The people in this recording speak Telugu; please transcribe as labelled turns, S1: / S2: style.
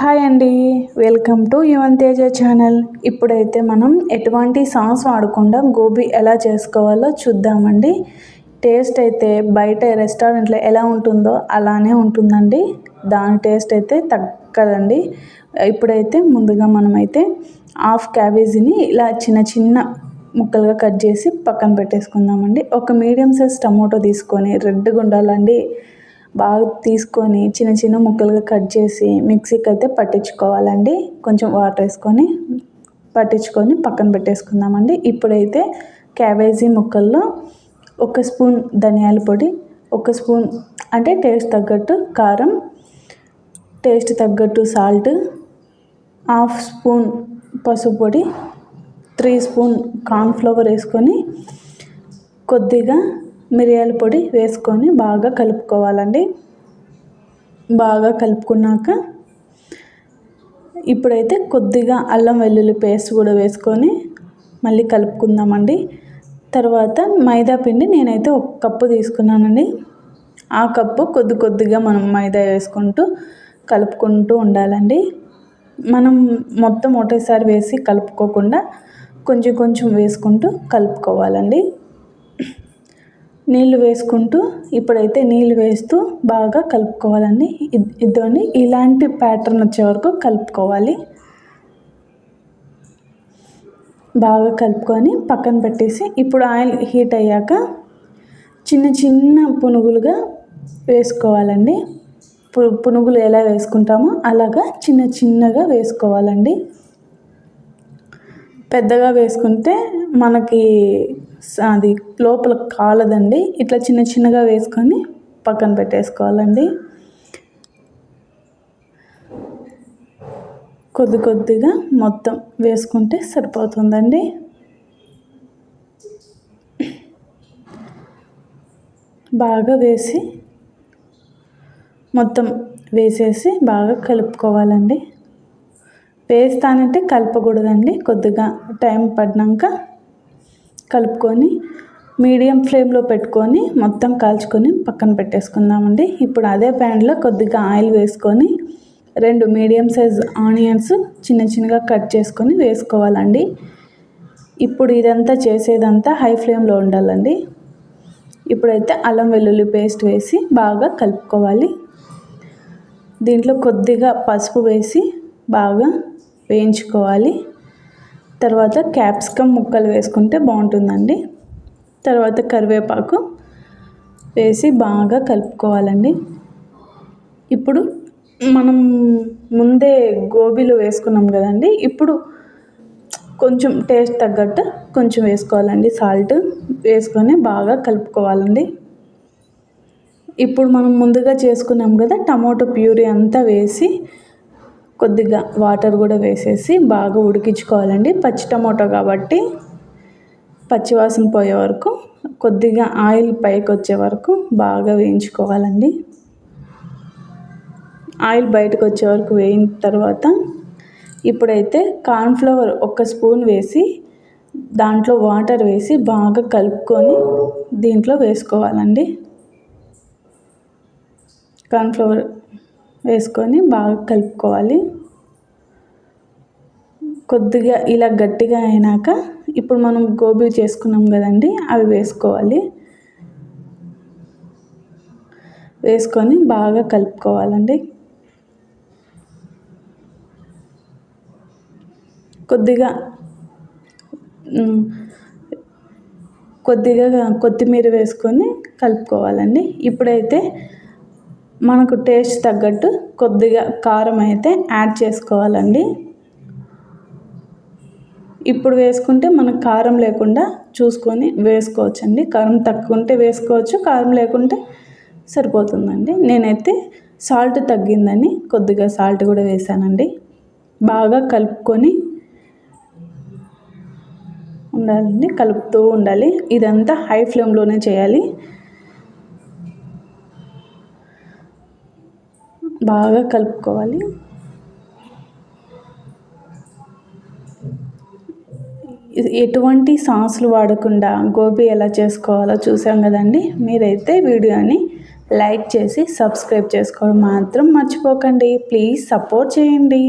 S1: హాయ్ అండి. Welcome to Yuvan Teja channel. ఇప్పుడైతే మనం ఎటువంటి సాస్ వాడకుండా గోబీ ఎలా చేసుకోవాలో చూద్దామండి. టేస్ట్ అయితే బయట రెస్టారెంట్లో ఎలా ఉంటుందో అలానే ఉంటుందండి. దాని టేస్ట్ అయితే తగ్గదండి. ఇప్పుడైతే ముందుగా మనమైతే హాఫ్ క్యాబేజీని ఇలా చిన్న చిన్న ముక్కలుగా కట్ చేసి పక్కన పెట్టేసుకుందామండి. ఒక మీడియం సైజ్ టమోటో తీసుకొని రెడ్గా ఉండాలండి బాగా తీసుకొని చిన్న చిన్న ముక్కలుగా కట్ చేసి మిక్సీకి అయితే పట్టించుకోవాలండి. కొంచెం వాటర్ వేసుకొని పట్టించుకొని పక్కన పెట్టేసుకుందామండి. ఇప్పుడైతే క్యాబేజీ ముక్కల్లో ఒక స్పూన్ ధనియాల పొడి ఒక స్పూన్ అంటే టేస్ట్ తగ్గట్టు కారం టేస్ట్ తగ్గట్టు సాల్ట్ హాఫ్ స్పూన్ పసుపు పొడి త్రీ స్పూన్ కార్న్ఫ్లవర్ వేసుకొని కొద్దిగా మిరియాల పొడి వేసుకొని బాగా కలుపుకోవాలండి. బాగా కలుపుకున్నాక ఇప్పుడైతే కొద్దిగా అల్లం వెల్లుల్లి పేస్ట్ కూడా వేసుకొని మళ్ళీ కలుపుకుందామండి. తర్వాత మైదా పిండి నేనైతే ఒక కప్పు తీసుకున్నానండి. ఆ కప్పు కొద్ది కొద్దిగా మనం మైదా వేసుకుంటూ కలుపుకుంటూ ఉండాలండి. మనం మొత్తం ఒకటేసారి వేసి కలుపుకోకుండా కొంచెం కొంచెం వేసుకుంటూ కలుపుకోవాలండి. నీళ్ళు వేసుకుంటూ ఇప్పుడైతే నీళ్ళు వేస్తూ బాగా కలుపుకోవాలండి. ఇద్దరిని ఇలాంటి ప్యాటర్న్ వచ్చే వరకు కలుపుకోవాలి. బాగా కలుపుకొని పక్కన పెట్టేసి ఇప్పుడు ఆయిల్ హీట్ అయ్యాక చిన్న చిన్న పునుగులుగా వేసుకోవాలండి. పునుగులు ఎలా వేసుకుంటామో అలాగా చిన్న చిన్నగా వేసుకోవాలండి. పెద్దగా వేసుకుంటే మనకి అది లోపల కాలదండి. ఇట్లా చిన్న చిన్నగా వేసుకొని పక్కన పెట్టేసుకోవాలండి. కొద్ది కొద్దిగా మొత్తం వేసుకుంటే సరిపోతుందండి. బాగా వేసి మొత్తం వేసేసి బాగా కలుపుకోవాలండి. వేస్తానంటే కలపకూడదండి. కొద్దిగా టైం పడినాక కలుపుకొని మీడియం ఫ్లేమ్లో పెట్టుకొని మొత్తం కాల్చుకొని పక్కన పెట్టేసుకుందామండి. ఇప్పుడు అదే ప్యాన్లో కొద్దిగా ఆయిల్ వేసుకొని రెండు మీడియం సైజ్ ఆనియన్స్ చిన్న చిన్నగా కట్ చేసుకొని వేసుకోవాలండి. ఇప్పుడు ఇదంతా చేసేదంతా హై ఫ్లేమ్లో ఉండాలండి. ఇప్పుడైతే అల్లం వెల్లుల్లి పేస్ట్ వేసి బాగా కలుపుకోవాలి. దీంట్లో కొద్దిగా పసుపు వేసి బాగా వేయించుకోవాలి. తర్వాత క్యాప్సికమ్ ముక్కలు వేసుకుంటే బాగుంటుందండి. తర్వాత కరివేపాకు వేసి బాగా కలుపుకోవాలండి. ఇప్పుడు మనం ముందే గోబీలు వేసుకున్నాం కదండి. ఇప్పుడు కొంచెం టేస్ట్ తగ్గట్టు కొంచెం వేసుకోవాలండి. సాల్ట్ వేసుకొని బాగా కలుపుకోవాలండి. ఇప్పుడు మనం ముందుగా చేసుకున్నాం కదా టమాటో ప్యూరీ అంతా వేసి కొద్దిగా వాటర్ కూడా వేసేసి బాగా ఉడికించుకోవాలండి. పచ్చి టమాటో కాబట్టి పచ్చివాసన పోయే వరకు కొద్దిగా ఆయిల్ పైకి వచ్చే వరకు బాగా వేయించుకోవాలండి. ఆయిల్ బయటకు వచ్చే వరకు వేయిన తర్వాత ఇప్పుడైతే కార్న్ఫ్లవర్ ఒక స్పూన్ వేసి దాంట్లో వాటర్ వేసి బాగా కలుపుకొని దీంట్లో వేసుకోవాలండి. కార్న్ఫ్లవర్ వేసుకొని బాగా కలుపుకోవాలి. కొద్దిగా ఇలా గట్టిగా అయినాక ఇప్పుడు మనం గోబీ చేసుకున్నాం కదండి అవి వేసుకోవాలి. వేసుకొని బాగా కలుపుకోవాలండి. కొద్దిగా కొద్దిగా కొత్తిమీర వేసుకొని కలుపుకోవాలండి. ఇప్పుడైతే మనకు టేస్ట్ తగ్గట్టు కొద్దిగా కారం అయితే యాడ్ చేసుకోవాలండి. ఇప్పుడు వేసుకుంటే మనకు కారం లేకుండా చూసుకొని వేసుకోవచ్చండి. కారం తక్కువ ఉంటే వేసుకోవచ్చు కారం లేకుంటే సరిపోతుందండి. నేనైతే సాల్ట్ తగ్గిందని కొద్దిగా సాల్ట్ కూడా వేసానండి. బాగా కలుపుకొని ఉండాలండి కలుపుతూ ఉండాలి. ఇదంతా హై ఫ్లేమ్లోనే చేయాలి. బాగా కలుపుకోవాలి. ఎటువంటి సాసులు వాడకుండా గోబీ ఎలా చేసుకోవాలో చూసాం కదండి. మీరైతే వీడియోని లైక్ చేసి సబ్స్క్రైబ్ చేసుకోవడం మాత్రం మర్చిపోకండి. ప్లీజ్ సపోర్ట్ చేయండి.